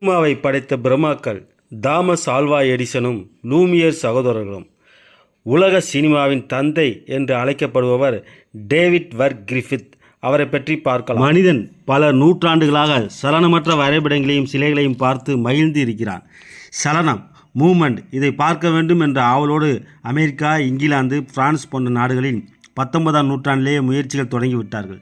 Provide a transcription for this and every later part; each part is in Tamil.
சினிமாவை படைத்த பிரம்மாக்கள் தாமஸ் ஆல்வா எடிசனும் லூமியர் சகோதரர்களும். உலக சினிமாவின் தந்தை என்று அழைக்கப்படுபவர் டேவிட் வர்க் கிரிஃபித். அவரை பற்றி பார்க்கலாம். மனிதன் பல நூற்றாண்டுகளாக சலனமற்ற வரைபடங்களையும் சிலைகளையும் பார்த்து மகிழ்ந்து இருக்கிறான். சலனம் மூமெண்ட் இதை பார்க்க வேண்டும் என்ற ஆவலோடு அமெரிக்கா இங்கிலாந்து பிரான்ஸ் போன்ற நாடுகளில் பத்தொன்பதாம் நூற்றாண்டிலேயே முயற்சிகள் தொடங்கிவிட்டார்கள்.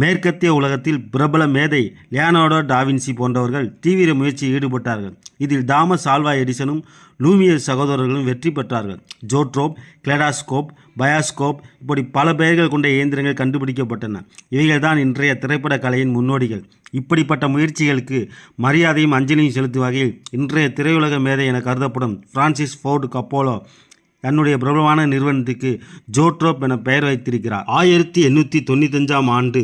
மேற்கத்திய உலகத்தில் பிரபல மேதை லியானோடோ டாவின்சி போன்றவர்கள் தீவிர முயற்சியில் ஈடுபட்டார்கள். இதில் தாமஸ் ஆல்வா எடிசனும் லூமியர் சகோதரர்களும் வெற்றி பெற்றார்கள். ஜோட்ரோப் கிளடாஸ்கோப் பயாஸ்கோப் இப்படி பல பெயர்கள் கொண்ட இயந்திரங்கள் கண்டுபிடிக்கப்பட்டன. இவைகள்தான் இன்றைய திரைப்பட கலையின் முன்னோடிகள். இப்படிப்பட்ட முயற்சிகளுக்கு மரியாதையும் அஞ்சலியும் செலுத்தும் வகையில் இன்றைய திரையுலக மேதை என கருதப்படும் பிரான்சிஸ் ஃபோர்டு கப்போலோ தன்னுடைய பிரபலமான நிறுவனத்துக்கு ஜோட்ரோப் என பெயர் வைத்திருக்கிறார். ஆயிரத்தி எண்ணூற்றி தொண்ணூத்தஞ்சாம் ஆண்டு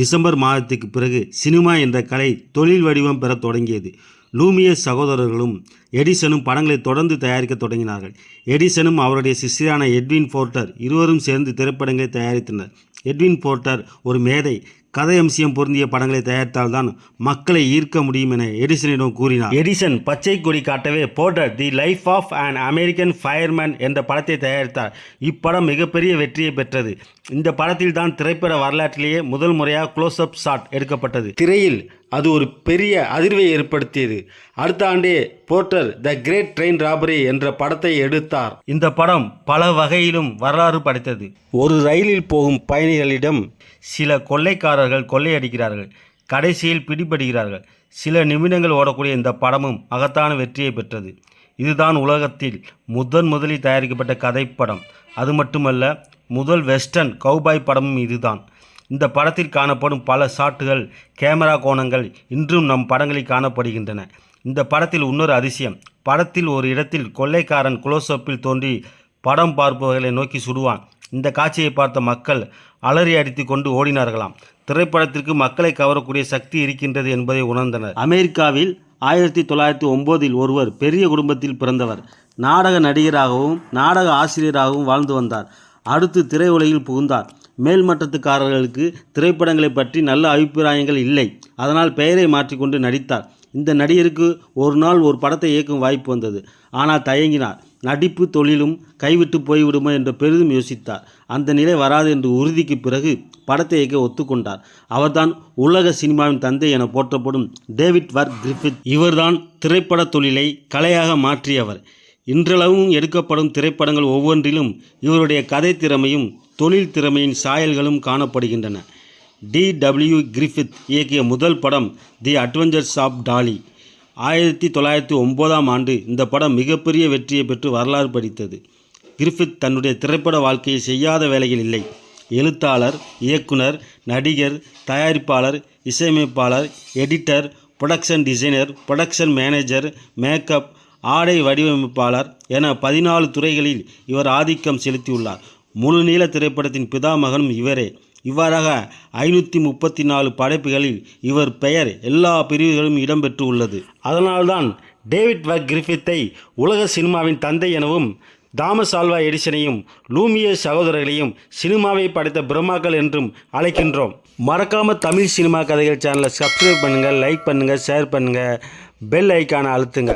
டிசம்பர் மாதத்துக்கு பிறகு சினிமா என்ற கலை தொழில் வடிவம் பெறத் தொடங்கியது. லூமியஸ் சகோதரர்களும் எடிசனும் படங்களை தொடர்ந்து தயாரிக்க தொடங்கினார்கள். எடிசனும் அவருடைய சிஷ்யரான எட்வின் போர்ட்டர் இருவரும் சேர்ந்து திரைப்படங்களை தயாரித்தனர். எட்வின் போர்ட்டர் ஒரு மேதை கதை அம்சியம் பொருந்திய படங்களை தயாரித்தால்தான் மக்களை ஈர்க்க முடியும் என எடிசனிடம் கூறினார். எடிசன் பச்சை கொடி காட்டவே Porter the life of an American fireman என்ற படத்தை தயாரித்தார். இப்படம் மிகப்பெரிய வெற்றியை பெற்றது. இந்த படத்தில் தான் திரைப்பட வரலாற்றிலேயே முதல் முறையாக க்ளோஸ் அப் ஷாட் எடுக்கப்பட்டது. திரையில் அது ஒரு பெரிய அதிர்வை ஏற்படுத்தியது. அடுத்த ஆண்டே Porter the great train robbery என்ற படத்தை எடுத்தார். இந்த படம் பல வகையிலும் வரலாறு படைத்தது. ஒரு ரயிலில் போகும் பயணிகளிடம் சில கொள்ளைக்காரர் கொள்ளைக்காரர்கள் கொள்ளையடிக்கிறார்கள். கடைசியில் பிடிபடுகிறார்கள். சில நிமிடங்கள் ஓடக்கூடிய இந்த படமும் மகத்தான வெற்றியை பெற்றது. இதுதான் உலகத்தில் முதன் முதலில் தயாரிக்கப்பட்ட கதைப்படம். அது மட்டுமல்ல முதல் வெஸ்டர்ன் கௌபாய் படமும் இதுதான். இந்த படத்தில் காணப்படும் பல ஷாட்டுகள் கேமரா கோணங்கள் இன்றும் நம் படங்களில் காணப்படுகின்றன. இந்த படத்தில் இன்னொரு அதிசயம். படத்தில் ஒரு இடத்தில் கொள்ளைக்காரன் குளோசப்பில் தோன்றி படம் பார்ப்பவர்களை நோக்கி சுடுவான். இந்த காட்சியை பார்த்த மக்கள் அலறி அடித்து கொண்டு ஓடினார்களாம். திரைப்படத்திற்கு மக்களை கவரக்கூடிய சக்தி இருக்கின்றது என்பதை உணர்ந்தனர். அமெரிக்காவில் ஆயிரத்தி தொள்ளாயிரத்தி ஒம்போதில் ஒருவர் பெரிய குடும்பத்தில் பிறந்தவர். நாடக நடிகராகவும் நாடக ஆசிரியராகவும் வாழ்ந்து வந்தார். அடுத்து திரையுலகில் புகுந்தார். மேல்மட்டத்துக்காரர்களுக்கு திரைப்படங்களை பற்றி நல்ல அபிப்பிராயங்கள் இல்லை. அதனால் பெயரை மாற்றிக்கொண்டு நடித்தார். இந்த நடிகருக்கு ஒரு நாள் ஒரு படத்தை இயக்கும் வாய்ப்பு வந்தது. ஆனால் தயங்கினார். நடிப்பு தொழிலும் கைவிட்டு போய்விடுமோ என்று பெரிதும் யோசித்தார். அந்த நிலை வராது என்று உறுதிக்கு பிறகு படத்தை இயக்க ஒத்துக்கொண்டார். அவர்தான் உலக சினிமாவின் தந்தை என போற்றப்படும் டேவிட் வர்க் கிரிஃபித். இவர்தான் திரைப்பட தொழிலை கலையாக மாற்றியவர். இன்றளவும் எடுக்கப்படும் திரைப்படங்கள் ஒவ்வொன்றிலும் இவருடைய கதை திறமையும் தொழில் திறமையின் சாயல்களும் காணப்படுகின்றன. டி. டபிள்யூ. கிரிஃபித் இயக்கிய முதல் படம் தி அட்வென்ச்சர்ஸ் ஆஃப் டாலி. ஆயிரத்தி தொள்ளாயிரத்தி ஒம்போதாம் ஆண்டு இந்த படம் மிகப்பெரிய வெற்றியை பெற்று வரலாறு படித்தது. கிரிஃபித் தன்னுடைய திரைப்பட வாழ்க்கையை செய்யாத வேலைகள் இல்லை. எழுத்தாளர் இயக்குனர் நடிகர் தயாரிப்பாளர் இசையமைப்பாளர் editor production designer production manager makeup ஆடை வடிவமைப்பாளர் என பதினாலு துறைகளில் இவர் ஆதிக்கம் செலுத்தியுள்ளார். முழுநீள திரைப்படத்தின் பிதாமகனும் இவரே. இவ்வாறாக ஐநூற்றி முப்பத்தி நாலு படைப்புகளில் இவர் பெயர் எல்லா பிரிவுகளும் இடம்பெற்று உள்ளது. அதனால்தான் டேவிட் வக் கிரிஃபித்தை உலக சினிமாவின் தந்தை எனவும் தாமஸ் ஆல்வா எடிசனையும் லூமிய சகோதரர்களையும் சினிமாவை படைத்த பிரம்மாக்கள் என்றும் அழைக்கின்றோம். மறக்காம தமிழ் சினிமா கதைகள் சேனலை சப்ஸ்கிரைப் பண்ணுங்கள் லைக் பண்ணுங்கள் ஷேர் பண்ணுங்கள் பெல் ஐக்கானை அழுத்துங்க.